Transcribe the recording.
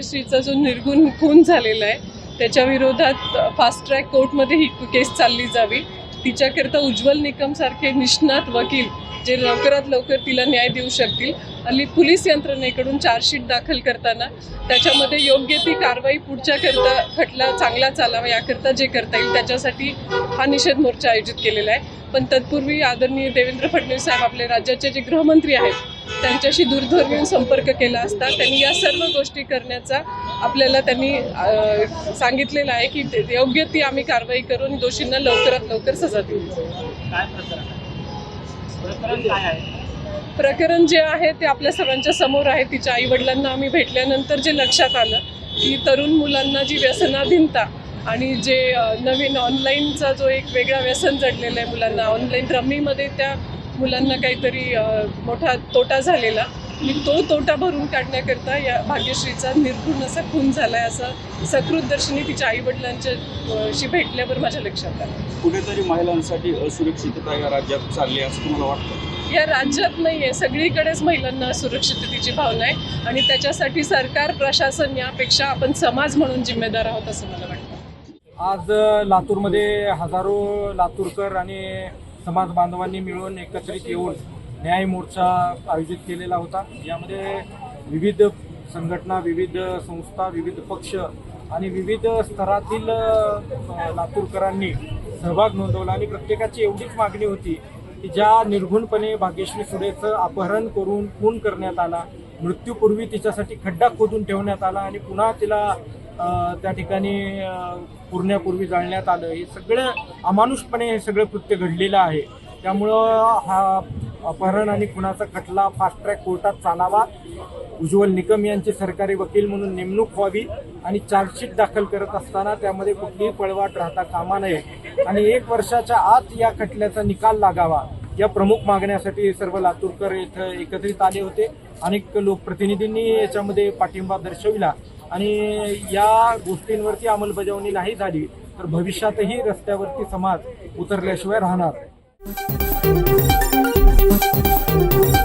भाग्यश्रीचा जो निर्गुण खून झालेला आहे त्याच्या विरोधात फास्ट ट्रॅक कोर्टमध्ये ही केस चालली जावी. तिच्याकरता उज्ज्वल निकमसारखे निष्णात वकील जे लवकरात लवकर तिला न्याय देऊ शकतील. आणि पोलीस यंत्रणेकडून चार्जशीट दाखल करताना त्याच्यामध्ये योग्य ती कारवाई पुढच्या करता खटला चांगला चालावा याकरता जे करता येईल त्याच्यासाठी हा निषेध मोर्चा आयोजित केलेला आहे. पण तत्पूर्वी आदरणीय देवेंद्र फडणवीस साहेब आपले राज्याचे जे गृहमंत्री आहेत त्यांच्याशी दूरध्वनीवरून संपर्क केला असता त्यांनी या सर्व गोष्टी करण्याचा आपल्याला त्यांनी सांगितलेलं आहे की ते- योग्य ती आम्ही कारवाई करून दोषींना लवकरात लवकर सजा देऊ. काय प्रकरण काय आहे? प्रकरण जे आहे ते आपल्या सर्वांच्या समोर आहे. तिच्या आईवडिलांना आम्ही भेटल्यानंतर जे लक्षात आलं की तरुण मुलांना जी व्यसनाधीनता आणि जे नवीन ऑनलाईनचा जो एक वेगळा व्यसन जडलेलं आहे मुलांना ऑनलाईन रमीमध्ये त्या मुलांना काहीतरी मोठा तोटा झालेला. आणि तो तोटा भरून काढण्याकरता या भाग्यश्रीचा निर्गुण असा खून झाला आहे असं सकृतदर्शनी तिच्या आईवडिलांच्या शी भेटल्यावर माझ्या लक्षात आलं. कुठेतरी महिलांसाठी असुरक्षितता या राज्यात चालली असं तुम्हाला वाटतं? या राज्यात नाही आहे सगळीकडेच महिलांना सुरक्षिततेची भावना आहे आणि त्याच्यासाठी सरकार प्रशासन यापेक्षा आपण समाज म्हणून जिम्मेदार आहोत असं मला वाटतं. आज लातूरमध्ये हजारो लातूरकर आणि समाज बांधवांनी मिळून एकत्रित येऊन न्याय मोर्चा आयोजित केलेला होता. यामध्ये विविध संघटना विविध संस्था विविध पक्ष आणि विविध स्तरातील लातूरकरांनी सहभाग नोंदवला आणि प्रत्येकाची एवढीच मागणी होती की ज्या निर्घुणपणे भाग्यश्री सुरेचं अपहरण करून खून करण्यात आला मृत्यूपूर्वी तिच्यासाठी खड्डा खोदून ठेवण्यात आला आणि पुन्हा तिला त्या ठिकाणी पुरण्यापूर्वी जाळण्यात आलं हे सगळं अमानुषपणे हे सगळं कृत्य घडलेलं आहे. त्यामुळं हा अपहरण आणि खुनाचा खटला फास्ट ट्रॅक कोर्टात चालावा. उज्ज्वल निकम यांची सरकारी वकील म्हणून नेमणूक व्हावी आणि चार्जशीट दाखल करत असताना त्यामध्ये कुठलीही पळवाट राहता कामा नये. आणि एक वर्षाच्या आत या खटल्याचा निकाल लागावा. या प्रमुख मागण्यासाठी सर्व लातूरकर इथं एकत्रित आले होते. अनेक लोकप्रतिनिधींनी याच्यामध्ये पाठिंबा दर्शविला. आणि या गोष्टींवरती अंमलबजावणी नाही झाली तर भविष्यातही रस्त्यावरती समाज उतरल्याशिवाय राहणार. Música